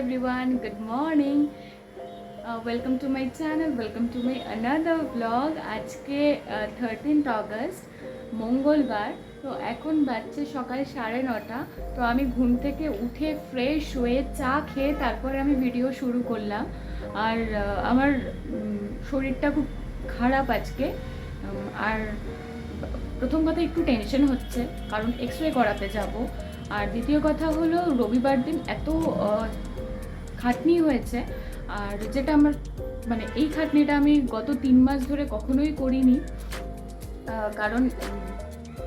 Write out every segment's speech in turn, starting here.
everyone, good morning. Uh, welcome to my channel, welcome to my another vlog. আজকে thirteenth August মঙ্গলবার তো এখন বাজছে সকাল সাড়ে নটা। তো আমি ঘুম থেকে উঠে ফ্রেশ হয়ে চা খেয়ে তারপরে আমি ভিডিও শুরু করলাম। আর আহ, আমার শরীরটা খুব খারাপ আজকে। আর প্রথম কথা একটু টেনশন হচ্ছে কারণ এক্স রে করাতে যাব। আর দ্বিতীয় কথা হলো রবিবার দিন এত আহ, খাটনি হয়েছে। আর যেটা আমার মানে এই খাটনিটা আমি গত তিন মাস ধরে কখনোই করিনি। কারণ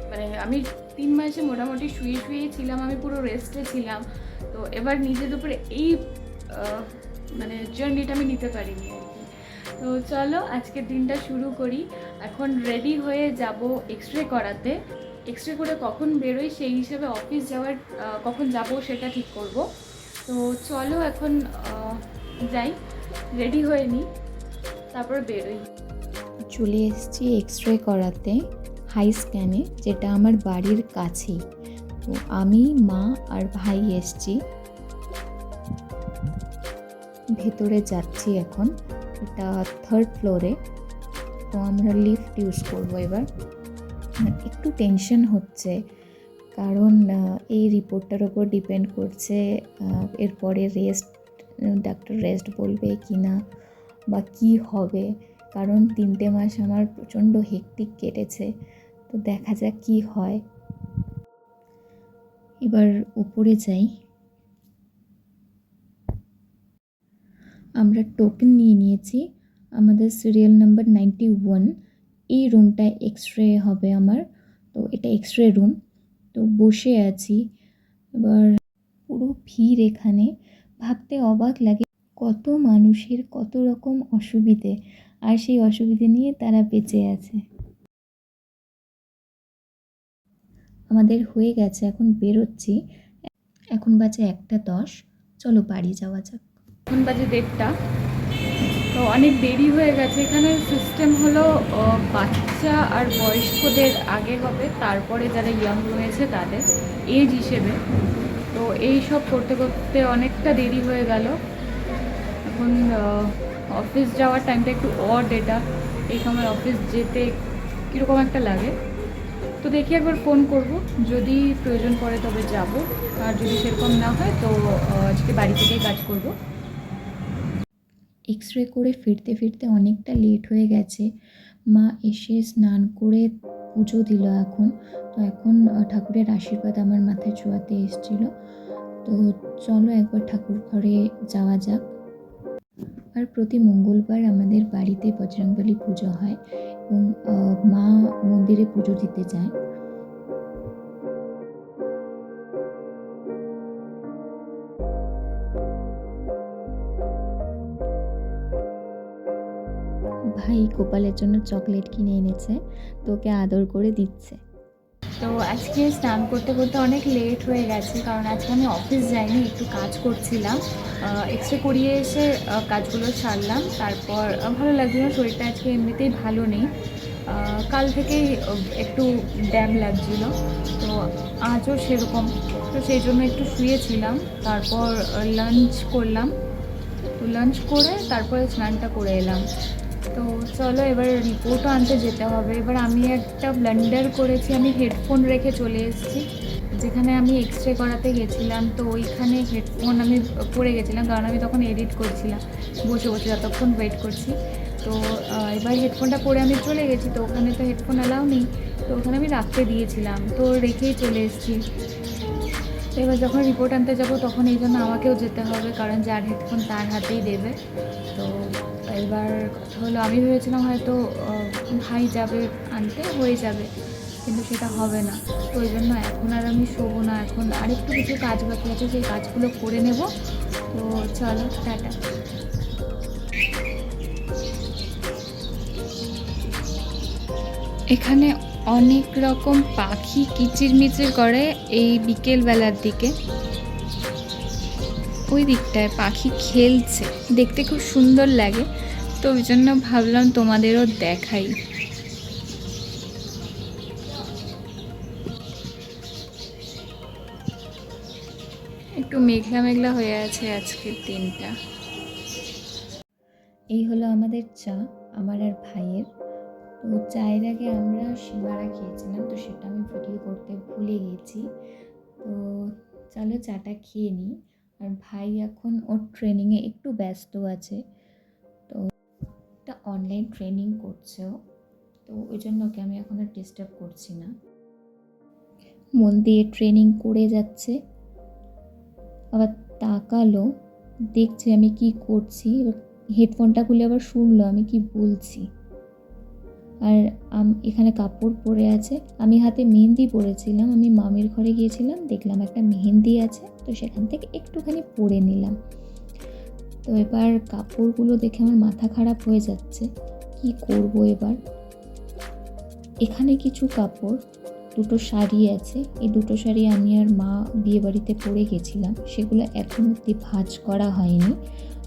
মানে আমি তিন মাসে মোটামুটি শুয়ে শুয়েই ছিলাম, আমি পুরো রেস্টে ছিলাম। তো এবার নিজের উপরে এই মানে জার্নিটা আমি নিতে পারিনি আর কি। তো চলো, আজকের দিনটা শুরু করি। এখন রেডি হয়ে যাব এক্স রে করাতে। এক্স রে করে কখন বেরোই সেই হিসেবে অফিস যাওয়ার কখন যাব সেটা ঠিক করব। তো চলো এখন যাই। রেডি হয়ে নিই তারপর বেরোই। চলে এসেছি এক্স রে করাতে হাই স্ক্যানে যেটা আমার বাড়ির কাছেই। তো আমি, মা আর ভাই এসছি। ভেতরে যাচ্ছি এখন। এটা থার্ড ফ্লোরে তো আমরা লিফট ইউজ করব এবার। একটু টেনশন হচ্ছে, কারণ এই রিপোর্টটার ওপর ডিপেন্ড করছে এরপরে রেস্ট ডাক্তার রেস্ট বলবে কি না বা কি হবে? কারণ তিনটে মাস আমার প্রচণ্ড হেকটিক কেটেছে, তো দেখা যাক কি হয়। এবার উপরে যাই। আমরা টোকেন নিয়ে নিয়েছি, আমাদের সিরিয়াল নাম্বার নাইনটি ওয়ান এই রুমটায় এক্স রে হবে আমার, তো এটা এক্স রে রুম তো বসে আছি। এবার পুরো ভিড় এখানে। ভাবতে অবাক লাগে কত মানুষের কত রকম অসুবিধে, আর সেই অসুবিধে নিয়ে তারা বেঁচে আছে। আমাদের হয়ে গেছে, এখন বেরোচ্ছি। এখন বাজে একটা দশ। চলো বাড়ি যাওয়া যাক। এখন বাজে দেড়টা। অনেক দেরি হয়ে গেছে। এখানে সিস্টেম হলো বাচ্চা আর বয়স্কদের আগে হবে, তারপরে যারা ইয়াং রয়েছে তাদের এজ হিসেবে। তো এই সব করতে করতে অনেকটা দেরি হয়ে গেল। এখন অফিস যাওয়ার টাইমটা একটু অড এটা। এই সময় অফিস যেতে কীরকম একটা লাগে। তো দেখি একবার ফোন করব। যদি প্রয়োজন পড়ে তবে যাব। আর যদি সেরকম না হয় তো আজকে বাড়ি থেকেই কাজ করব। এক্স রে করে ফিরতে ফিরতে অনেকটা লেট হয়ে গেছে। মা এসে স্নান করে পুজো দিল এখন। তো এখন ঠাকুরের আশীর্বাদ আমার মাথায় ছোঁয়াতে এসেছিল। তো চলো একবার ঠাকুর ঘরে যাওয়া যাক। আর প্রতি মঙ্গলবার আমাদের বাড়িতে বজরংবলী পুজো হয় এবং মা মন্দিরে পুজো দিতে যায়। ভাই গোপালের জন্য চকলেট কিনে এনেছে তোকে আদর করে দিচ্ছে। তো আজকে স্নান করতে করতে অনেক লেট হয়ে গেছে, কারণ আজকে আমি অফিস যাইনি, একটু কাজ করছিলাম। এক্স রে করিয়ে এসে কাজগুলো সারলাম, তারপর ভালো লাগছিল শরীরটা আজকে এমনিতেই ভালো নেই। কাল থেকেই একটু ড্যাম লাগছিল, তো আজও সেরকম। তো সেই জন্য একটু শুয়েছিলাম, তারপর লাঞ্চ করলাম। তো লাঞ্চ করে, তারপরে স্নানটা করে এলাম। তো চলো এবার রিপোর্টও আনতে যেতে হবে। এবার আমি একটা ব্লান্ডার করেছি, আমি হেডফোন রেখে চলে এসেছি। যেখানে আমি এক্স রে করাতে গেছিলাম, তো ওইখানে হেডফোন আমি পরে গেছিলাম, কারণ আমি তখন এডিট করছিলাম, বসে বসে যতক্ষণ ওয়েট করছি। তো এবার হেডফোনটা পরে আমি চলে গেছি, তো ওখানে তো হেডফোন অ্যালাউ নেই, তো ওখানে আমি রাখতে দিয়েছিলাম, তো রেখেই চলে এসেছি। তো এবার যখন রিপোর্ট আনতে যাব, তখন এই জন্য আমাকেও যেতে হবে, কারণ যার হেডফোন তার হাতেই দেবে। তো এবার কথা হলো, আমি ভেবেছিলাম হয়তো ভাই যাবে আনতে, হয়ে যাবে, কিন্তু সেটা হবে না। তো ওই জন্য এখন আর আমি শোবো না, এখন আরেকটু কিছু কাজ বাকি আছে, সেই কাজগুলো করে নেব। তো চলো, টাটা। এখানে অনেক রকম পাখি কিচিরমিচির করে এই বিকেল বেলার দিকে। ওই দিকটায় পাখি খেলছে, দেখতে খুব সুন্দর লাগে। তো ওই জন্য ভাবলাম তোমাদেরও দেখাই। একটু মেঘলা মেঘলা হয়ে আছে আজকের দিনটা। এই হলো আমাদের চা, আমার আর ভাইয়ের। তো চায়ের আগে আমরা সিঙ্গারা খেয়েছিলাম, তো সেটা আমি ভিডিও করতে ভুলে গেছি। তো চলো চাটা খেয়ে নিই। আর ভাই এখন ওর ট্রেনিংয়ে একটু ব্যস্ত আছে। একটা অনলাইন ট্রেনিং করছে তো ওই জন্য ওকে আমি এখন আর ডিস্টার্ব করছি না। মন দিয়ে ট্রেনিং করে যাচ্ছে, আবার তাকালো, দেখছে আমি কি করছি হেডফোনটা খুলে আবার শুনলো, আমি কি বলছি। আর এখানে কাপড় পরে আছে, আমি হাতে মেহেন্দি পরেছিলাম, আমি মামির ঘরে গিয়েছিলাম, দেখলাম একটা মেহেন্দি আছে, তো সেখান থেকে একটুখানি পরে নিলাম। তো এবার কাপড়গুলো দেখে আমার মাথা খারাপ হয়ে যাচ্ছে। কি করব এবার? এখানে কিছু কাপড়, দুটো শাড়ি আছে। এই দুটো শাড়ি আমি আর মা বিয়েবাড়িতে পরে গেছিলাম। সেগুলো এখন অব্দি ভাঁজ করা হয়নি।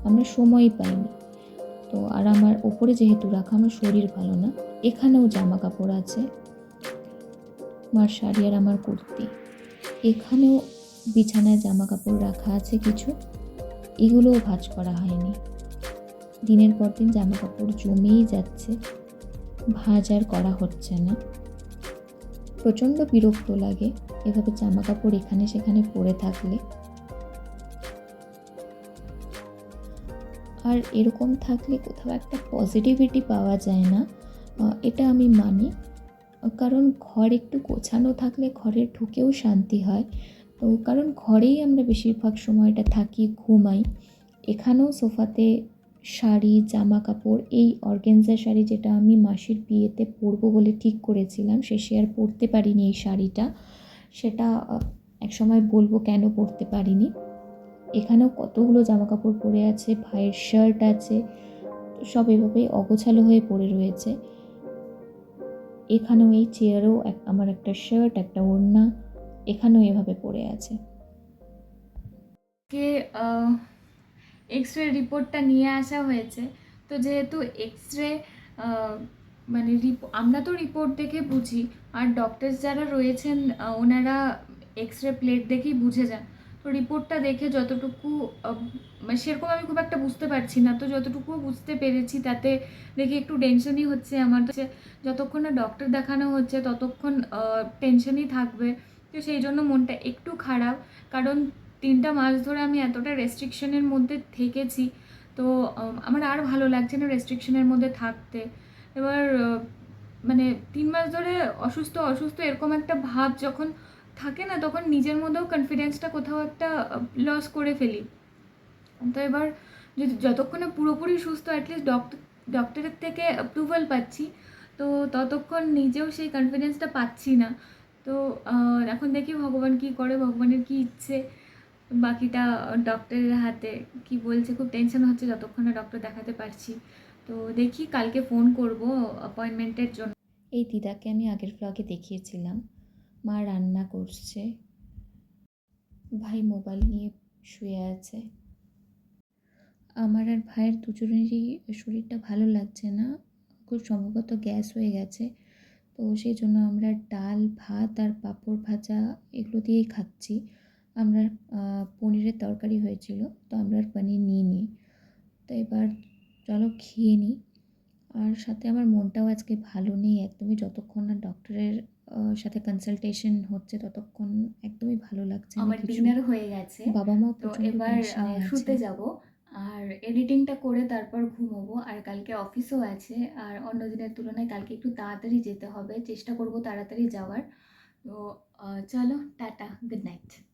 আমরা সময় পাইনি। তো আর আমার ওপরে যেহেতু রাখা, আমার শরীর ভালো না, এখানেও জামা কাপড় আছে। আমার শাড়ি আর আমার কুর্তি। এখানেও বিছানায় জামা কাপড় রাখা আছে কিছু। এগুলোও ভাঁজ করা হয়নি। দিনের পর দিন জামা কাপড় জমেই যাচ্ছে, ভাঁজ আর করা হচ্ছে না। প্রচণ্ড বিরক্ত লাগে এভাবে জামা কাপড় এখানে সেখানে পরে থাকলে। আর এরকম থাকলে কোথাও একটা পজিটিভিটি পাওয়া যায় না এটা আমি মানি। কারণ ঘর একটু গোছানো থাকলে ঘরে ঢুকেও শান্তি হয়। তো কারণ ঘরেই আমরা বেশিরভাগ সময়টা থাকি, ঘুমাই। এখানেও সোফাতে শাড়ি জামা কাপড় এই অর্গেনজা শাড়ি যেটা আমি মাসির বিয়েতে পরবো বলে ঠিক করেছিলাম, শেষে আর পরতে পারিনি এই শাড়িটা। সেটা একসময় বলব কেন পরতে পারিনি। এখানেও কতগুলো জামা কাপড় পরে আছে, ভাইয়ের শার্ট আছে, সব এভাবেই অগোছালো হয়ে পড়ে রয়েছে। এখানেও এই চেয়ারেও আমার একটা শার্ট একটা ওড়না এখানেও এভাবে পড়ে আছে। কে এক্স রে রিপোর্টটা নিয়ে আসা হয়েছে। তো যেহেতু এক্স রে মানে আমরা তো রিপোর্ট দেখে বুঝি, আর ডক্টরস যারা রয়েছেন ওনারা এক্স রে প্লেট দেখেই বুঝে যান। তো রিপোর্টটা দেখে যতটুকু মানে সেরকম আমি খুব একটা বুঝতে পারছি না। তো যতটুকু বুঝতে পেরেছি, তাতে দেখে একটু টেনশনই হচ্ছে আমার। যতক্ষণ না ডক্টর দেখানো হচ্ছে, ততক্ষণ টেনশনই থাকবে। তো সেই জন্য মনটা একটু খারাপ। কারণ তিনটা মাস ধরে আমি এতটা রেস্ট্রিকশনের মধ্যে থেকেছি। তো আমার আর ভালো লাগছে না রেস্ট্রিকশনের মধ্যে থাকতে। এবার মানে তিন মাস ধরে অসুস্থ অসুস্থ এরকম একটা ভাব যখন থাকে না, তখন নিজের মধ্যেও কনফিডেন্সটা কোথাও একটা লস করে ফেলি। তো এবার যদি যতক্ষণে পুরোপুরি সুস্থ অ্যাটলিস্ট ডক্টর ডক্টরের থেকে অ্যাপ্রুভাল পাচ্ছি, তো ততক্ষণ নিজেও সেই কনফিডেন্সটা পাচ্ছি না। তো এখন দেখি ভগবান কি করে, ভগবানের কি ইচ্ছে। বাকিটা ডক্টরের হাতে কি বলছে, খুব টেনশন হচ্ছে যতক্ষণ না ডক্টর দেখাতে পারছি। তো দেখি কালকে ফোন করব অ্যাপয়েন্টমেন্টের জন্য। এই দিদাকে আমি আগের ব্লগে দেখিয়েছিলাম। মা রান্না করছে। ভাই মোবাইল নিয়ে শুয়ে আছে। আমার আর ভাইয়ের দুজনেরই শরীরটা ভালো লাগছে না। খুব সম্ভবত গ্যাস হয়ে গেছে। তো সেই জন্য আমরা ডাল ভাত আর পাঁপড় ভাজা এগুলো দিয়েই খাচ্ছি। আমরা পনিরের তরকারি হয়েছিল তো আমরা আর পনির নিইনি। তো এবার চলো খেয়ে নিই। আর সাথে আমার মনটাও আজকে ভালো নেই একদমই যতক্ষণ না ডক্টরের সাথে কনসালটেশন হচ্ছে ততক্ষণ একদমই ভালো লাগছে আমার ডিনার হয়ে গেছে। বাবা মাও তো এবার। শুতে যাব। আর এডিটিংটা করে তারপর ঘুমোবো। আর কালকে অফিসও আছে। আর অন্য দিনের তুলনায় কালকে একটু তাড়াতাড়ি যেতে হবে। চেষ্টা করব তাড়াতাড়ি যাওয়ার। তো চলো, টাটা গুড নাইট